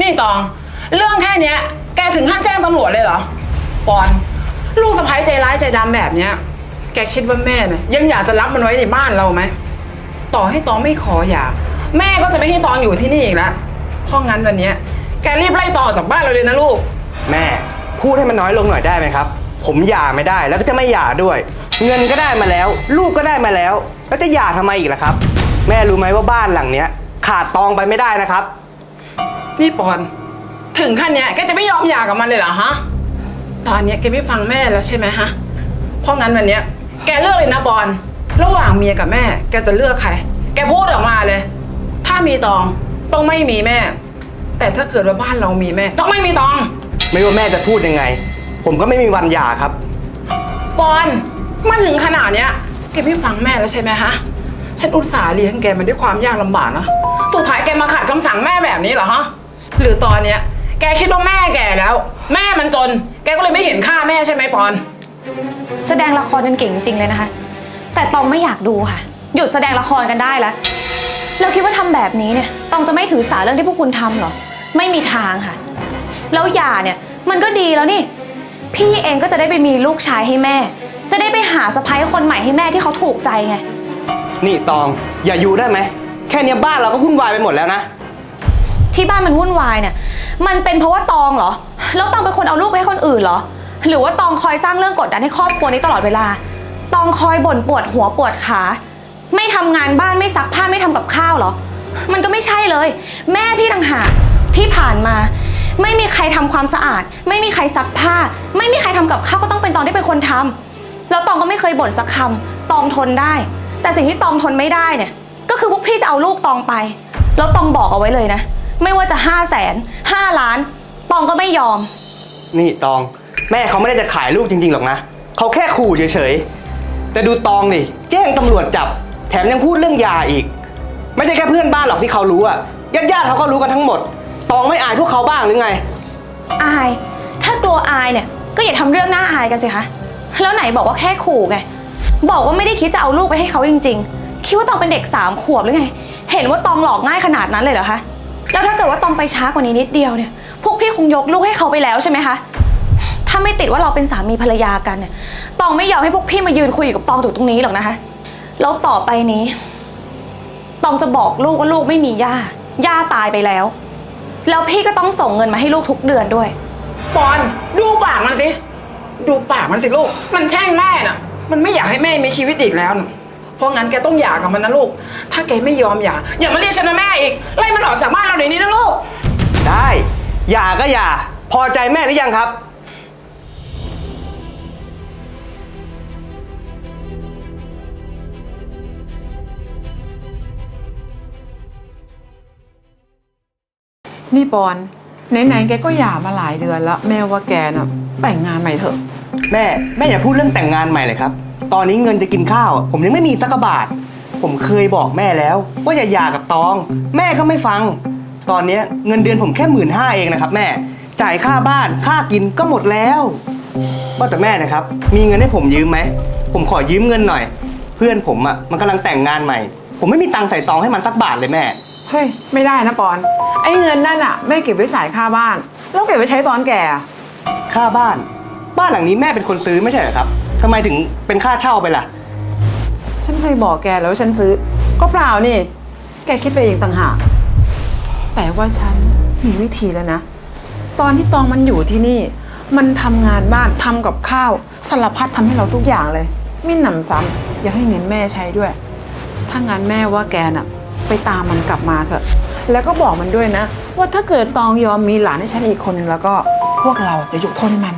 นี่ตอง เรื่องแค่เนี้ย แกถึงขั้นแจ้งตำรวจเลยเหรอปอน ลูกสะใภ้ใจร้ายใจดำแบบเนี้ย แกคิดว่าแม่เนี่ยยังอยากจะรับมันไว้ในบ้านเราไหม ต่อให้ตองไม่ขอหย่า แม่ก็จะไม่ให้ตองอยู่ที่นี่อีกแล้วเพราะงั้นวันเนี้ย แกรีบไล่ตองออกจากบ้านเราเลยนะลูก แม่พูดให้มันน้อยลงหน่อยได้ไหมครับ ผมหย่าไม่ได้แล้วก็จะไม่หย่าด้วย เงินก็ได้มาแล้ว ลูกก็ได้มาแล้ว แล้วจะหย่าทำไมอีกล่ะครับ แม่รู้ไหมว่าบ้านหลังเนี้ย ขาดตองไปไม่ได้นะครับ นี่ปอน ถึงขั้นเนี้ยแกจะไม่ยอมหย่ากับมันเลยเหรอฮะ ตอนเนี้ยแกไม่ฟังแม่แล้วใช่ไหมฮะ เพราะงั้นวันเนี้ยแกเลือกเลยนะบอลระหว่างเมียกับแม่ แกจะเลือกใคร แกพูดออกมาเลย ถ้ามีตองต้องไม่มีแม่ แต่ถ้าเกิดว่าบ้านเรามีแม่ ต้องไม่มีตอง ไม่ว่าแม่จะพูดยังไง ผมก็ไม่มีวันหย่าครับบอลมาถึงขนาดเนี้ยแกไม่ฟังแม่แล้วใช่ไหมฮะ ฉันอุตส่าห์เลี้ยงแกมาด้วยความยากลำบากนะสุดท้ายแกมาขัดคำสั่งแม่แบบนี้เหรอฮะ หรือตอนเนี้ย แกคิดว่าแม่แกแล้ว แม่มันจน แกก็เลยไม่เห็นค่าแม่ใช่ไหมปอน แสดงละครกันเก่งจริงเลยนะคะ แต่ตองไม่อยากดูค่ะ หยุดแสดงละครกันได้แล้วแล้วคิดว่าทำแบบนี้เนี่ยตองจะไม่ถือสาเรื่องที่พวกคุณทำเหรอ ไม่มีทางค่ะ แล้วหย่าเนี่ยมันก็ดีแล้วนี่ พี่เองก็จะได้ไปมีลูกชายให้แม่ จะได้ไปหาสะพ้ายคนใหม่ให้แม่ที่เขาถูกใจไง นี่ตองอย่าอยู่ได้ไหม แค่เนี้ยบ้านเราก็วุ่นวายไปหมดแล้วนะ ที่บ้านมันวุ่นวายเนี่ย มันเป็นเพราะว่าตองเหรอ แล้วตองเป็นคนเอาลูกไปให้คนอื่นเหรอ หรือว่าตองคอยสร้างเรื่องกดดันให้ครอบครัวนี้ตลอดเวลา ตองคอยบ่นปวดหัวปวดขา ไม่ทำงานบ้านไม่ซักผ้าไม่ทำกับข้าวเหรอ มันก็ไม่ใช่เลย แม่พี่ต่างหากที่ผ่านมา ไม่มีใครทำความสะอาด ไม่มีใครซักผ้า ไม่มีใครทำกับข้าวก็ต้องเป็นตองที่เป็นคนทำแล้วตองก็ไม่เคยบ่นสักคำตองทนได้ แต่สิ่งที่ตองทนไม่ได้เนี่ย ก็คือพวกพี่จะเอาลูกตองไป แล้วตองบอกเอาไว้เลยนะ ไม่ว่าจะห้าแสนห้าล้าน ตองก็ไม่ยอม นี่ตอง แม่เขาไม่ได้จะขายลูกจริงๆหรอกนะเขาแค่ขู่เฉยๆ แต่ดูตองดิแจ้งตำรวจจับ แถมยังพูดเรื่องยาอีก ไม่ใช่แค่เพื่อนบ้านหรอกที่เขารู้อะญาติญาติๆเขาก็รู้กันทั้งหมด ตองไม่อายพวกเขาบ้างหรือไง อาย ถ้ากลัวอายเนี่ย ก็อย่าทำเรื่องน่าอายกันสิคะ แล้วไหนบอกว่าแค่ขู่ไง บอกว่าไม่ได้คิดจะเอาลูกไปให้เขาจริง ๆ คิดว่าตองเป็นเด็กสามขวบหรือไง เห็นว่าตองหลอกง่ายขนาดนั้นเลยเหรอคะ แล้วถ้าเกิดว่าตองไปช้ากว่านี้นิดเดียวเนี่ย พวกพี่คงยกลูกให้เขาไปแล้วใช่ไหมคะ ถ้าไม่ติดว่าเราเป็นสามีภรรยากันเนี่ย ตองไม่ยอมให้พวกพี่มายืนคุยอยู่กับตองถึงตรงนี้หรอกนะคะ แล้วต่อไปนี้ ตองจะบอกลูกว่าลูกไม่มีย่า ย่าตายไปแล้ว แล้วพี่ก็ต้องส่งเงินมาให้ลูกทุกเดือนด้วย ปอนดูปากมันสิ ดูปากมันสิลูก มันแช่งแม่น่ะ มันไม่อยากให้แม่มีชีวิตอีกแล้วน่ะ เพราะงั้นแกต้องหย่ากับมันนะลูก ถ้าแกไม่ยอมหย่าอย่ามาเรียกฉันนะแม่อีก ไล่มันออกจากบ้านเราเดี๋ยวนี้นะลูก ได้อย่าก็อย่าพอใจแม่หรือยังครับ นี่ปอนไหนๆแกก็หย่ามาหลายเดือนแล้ว แม่ว่าแกน่ะแต่งงานใหม่เถอะ แม่แม่อย่าพูดเรื่องแต่งงานใหม่เลยครับ ตอนนี้เงินจะกินข้าว ผมยังไม่มีสักกระบาท ผมเคยบอกแม่แล้ว ว่าอย่าหย่ากับตอง แม่ก็ไม่ฟัง ตอนเนี้ยเงินเดือนผมแค่หมื่นห้าเองนะครับ แม่ จ่ายค่าบ้านค่ากินก็หมดแล้วว่าแต่แม่นะครับ มีเงินให้ผมยืมไหม ผมขอยืมเงินหน่อย เพื่อนผมอะมันกำลังแต่งงานใหม่ ผมไม่มีตังค์ใส่ซองให้มันสักบาทเลยแม่ เฮ้ย ไม่ได้นะปอน ไอ้เงินนั่นอะแม่เก็บไว้จ่ายค่าบ้าน แล้วเก็บไว้ใช้ตอนแก่อะค่าบ้าน บ้านหลังนี้แม่เป็นคนซื้อไม่ใช่เหรอครับ ทำไมถึงเป็นค่าเช่าไปล่ะ ฉันเคยบอกแกแล้วว่าฉันซื้อ ก็เปล่านี่ แกคิดไปเองต่างหาก แต่ว่าฉันมีวิธีแล้วนะ ตอนที่ตองมันอยู่ที่นี่ มันทำงานบ้านทำกับข้าวสารพัดทำให้เราทุกอย่างเลย ไม่หนำซ้ำอย่าให้เงินแม่ใช้ด้วย ถ้างั้นแม่ว่าแกน่ะ ไปตามมันกลับมาเถอะ แล้วก็บอกมันด้วยนะ ว่าถ้าเกิดตองยอมมีหลานให้ฉันอีกคนนึงแล้วก็พวกเราจะยกโทษให้มัน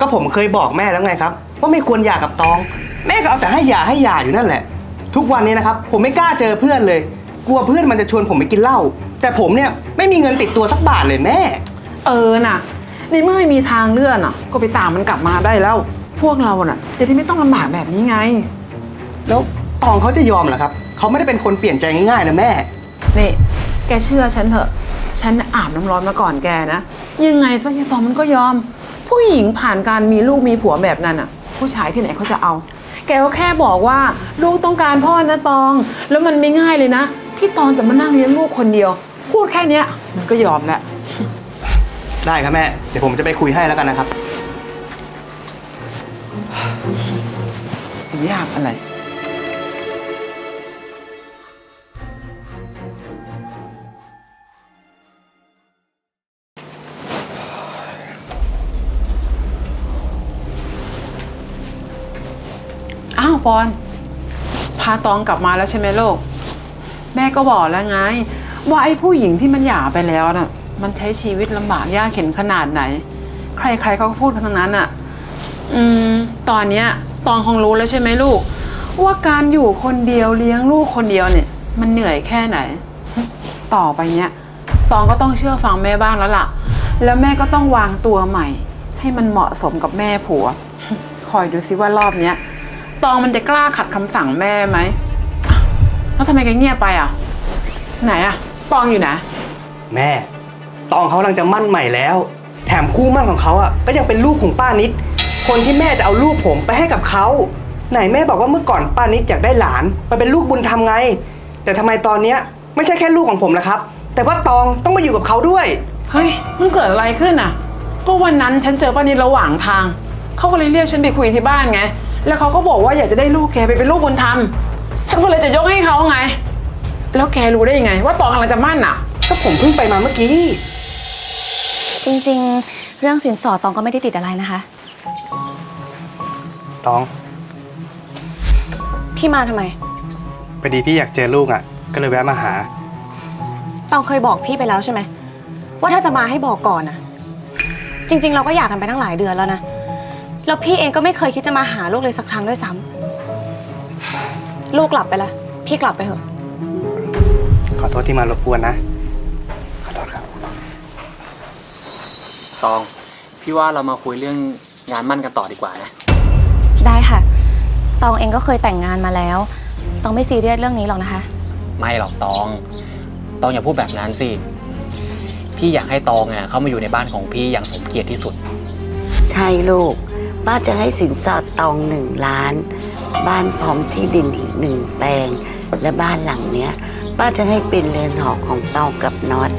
ก็ผมเคยบอกแม่แล้วไงครับว่าไม่ควรหย่ากับตอง แม่ก็เอาแต่ให้หย่าให้หย่าอยู่นั่นแหละ ทุกวันนี้นะครับ ผมไม่กล้าเจอเพื่อนเลย กลัวเพื่อนมันจะชวนผมไปกินเหล้าแต่ผมเนี่ยไม่มีเงินติดตัวสักบาทเลยแม่ เออน่ะในเมื่อไม่มีทางเลื่อนอะ ก็ไปตามมันกลับมาได้แล้ว พวกเราน่ะ จะได้ไม่ต้องลำบากแบบนี้ไง แล้วตองเขาจะยอมเหรอครับเขาไม่ได้เป็นคนเปลี่ยนใจง่ายๆนะแม่ นี่แกเชื่อฉันเถอะ ฉันน่ะอาบน้ำร้อนมาก่อนแกนะ ยังไงซะยายตองมันก็ยอม ผู้หญิงผ่านการมีลูกมีผัวแบบนั้นอะผู้ชายที่ไหนเขาจะเอา แกก็แค่บอกว่าลูกต้องการพ่อนะตอง แล้วมันไม่ง่ายเลยนะ ที่ตองจะมานั่งเลี้ยงลูกคนเดียวผู้พูดแค่เนี้ยมันก็ยอมแหละได้ครับแม่ เดี๋ยวผมจะไปคุยให้แล้วกันนะครับ ยากอะไราวปอน พาตองกลับมาแล้วใช่ไหมลูก แม่ก็บอกแล้วไง ว่าไอ้ผู้หญิงที่มันหย่าไปแล้วน่ะ มันใช้ชีวิตลำบากยากเข็นขนาดไหน ใครๆเขาก็พูดกันทั้งนั้นอะ อืม ตอนเนี้ยตองคงรู้แล้วใช่ไหมลูก ว่าการอยู่คนเดียวเลี้ยงลูกคนเดียวเนี่ย มันเหนื่อยแค่ไหน ต่อไปเนี้ยตองก็ต้องเชื่อฟังแม่บ้างแล้วล่ะ แล้วแม่ก็ต้องวางตัวใหม่ ให้มันเหมาะสมกับแม่ผัว คอยดูซิว่ารอบเนี้ย ตองมันจะกล้าขัดคำสั่งแม่ไหมอะแล้วทำไมแกเงียบไปอะ ไหนอะ ตองอยู่ไหน แม่ ตองเขากำลังจะมั่นใหม่แล้ว แถมคู่มั่นของเขาอะก็ยังเป็นลูกของป้านิด คนที่แม่จะเอาลูกผมไปให้กับเขาไหนแม่บอกว่าเมื่อก่อนป้านิดอยากได้หลานไปเป็นลูกบุญธรรมไง แต่ทำไมตอนเนี้ยไม่ใช่แค่ลูกของผมนะครับ แต่ว่าตองต้องมาอยู่กับเขาด้วย เฮ้ย มันเกิดอะไรขึ้นอะ ก็วันนั้นฉันเจอป้านิดระหว่างทาง เขาก็เลยเรียกฉันไปคุยที่บ้านไง แล้วเขาก็บอกว่าอยากจะได้ลูกแกไปเป็นลูกบุญธรรม ฉันก็เลยจะยกให้เขาไง แล้วแกรู้ได้ยังไง ว่าตองกำลังจะมั่นอะ ก็ผมเพิ่งไปมาเมื่อกี้ จริงๆ เรื่องสินสอดตองก็ไม่ได้ติดอะไรนะคะ ตองพี่มาทำไม พอดีพี่อยากเจอลูกอะ ก็เลยแวะมาหา ตองเคยบอกพี่ไปแล้วใช่ไหม ว่าถ้าจะมาให้บอกก่อนนะจริง ๆ เราก็อยากกันไปตั้งหลายเดือนแล้วนะ แล้วพี่เองก็ไม่เคยคิดจะมาหาลูกเลยสักครั้งด้วยซ้ำลูกกลับไปละพี่กลับไปเถอะ ขอโทษที่มารบกวนนะ ขอโทษครับ ตอง พี่ว่าเรามาคุยเรื่องงานมั่นกันต่อดีกว่านะ ได้ค่ะ ตองเองก็เคยแต่งงานมาแล้ว ตองไม่ซีเรียสเรื่องนี้หรอกนะคะ ไม่หรอกตอง ตองอย่าพูดแบบนั้นสิ พี่อยากให้ตองอะเข้ามาอยู่ในบ้านของพี่อย่างสมเกียรติที่สุด ใช่ลูก ป้าจะให้สินสอดตองหนึ่งล้าน บ้านพร้อมที่ดินอีกหนึ่งแปลง และบ้านหลังเนี้ย ป้าจะให้เป็นเรือนหอของตองกับน็อต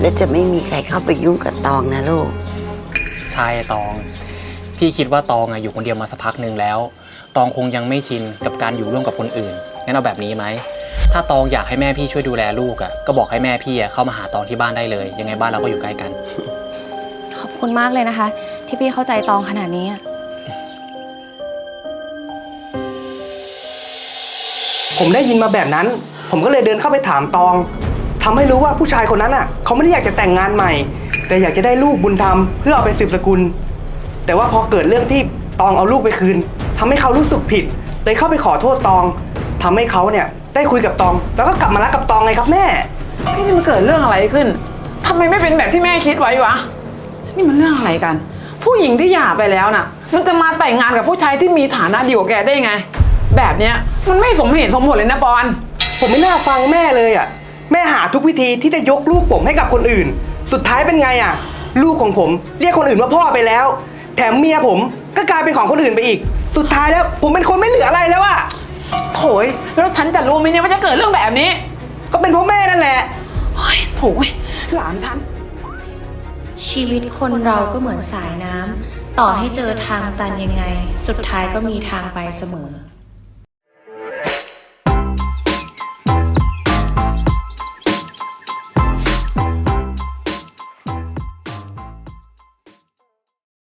และจะไม่มีใครเข้าไปยุ่งกับตองนะลูก ใช่ตอง พี่คิดว่าตองอะอยู่คนเดียวมาสักพักหนึ่งแล้ว ตองคงยังไม่ชินกับการอยู่ร่วมกับคนอื่น งั้นเอาแบบนี้ไหม ถ้าตองอยากให้แม่พี่ช่วยดูแลลูกอะก็บอกให้แม่พี่อะเข้ามาหาตองที่บ้านได้เลย ยังไงบ้านเราก็อยู่ใกล้กัน ขอบคุณมากเลยนะคะ ที่พี่เข้าใจตองขนาดนี้อะ ผมได้ยินมาแบบนั้น ผมก็เลยเดินเข้าไปถามตองทำให้รู้ว่าผู้ชายคนนั้นอะ เขาไม่ได้อยากจะแต่งงานใหม่ แต่อยากจะได้ลูกบุญธรรมเพื่อเอาไปสืบสกุล แต่ว่าพอเกิดเรื่องที่ตองเอาลูกไปคืนทำให้เขารู้สึกผิดเลยเข้าไปขอโทษตองทำให้เขาเนี่ยได้คุยกับตอง แล้วก็กลับมารักกับตองไงครับแม่ นี่มันเกิดเรื่องอะไรขึ้น ทำไมไม่เป็นแบบที่แม่คิดไว้วะ นี่มันเรื่องอะไรกัน ผู้หญิงที่หย่าไปแล้วน่ะ มันจะมาแต่งงานกับผู้ชายที่มีฐานะดีกว่าแกได้ไง แบบเนี้ย มันไม่สมเหตุสมผลเลยนะปอน ผมไม่น่าฟังแม่เลยอะ แม่หาทุกวิธีที่จะยกลูกผมให้กับคนอื่น สุดท้ายเป็นไงอะ ลูกของผมเรียกคนอื่นว่าพ่อไปแล้ว แถมเมียผมก็กลายเป็นของคนอื่นไปอีก สุดท้ายแล้วผมเป็นคนไม่เหลืออะไรแล้วอะ โถยแล้วฉันจะรู้ไหมเนี่ยว่าจะเกิดเรื่องแบบนี้ก็เป็นเพราะแม่นั่นแหละ เฮ้ยโถยหลานฉัน ชีวิตคนเราก็เหมือนสายน้ำต่อให้เจอทางตันยังไง สุดท้ายก็มีทางไปเสมอ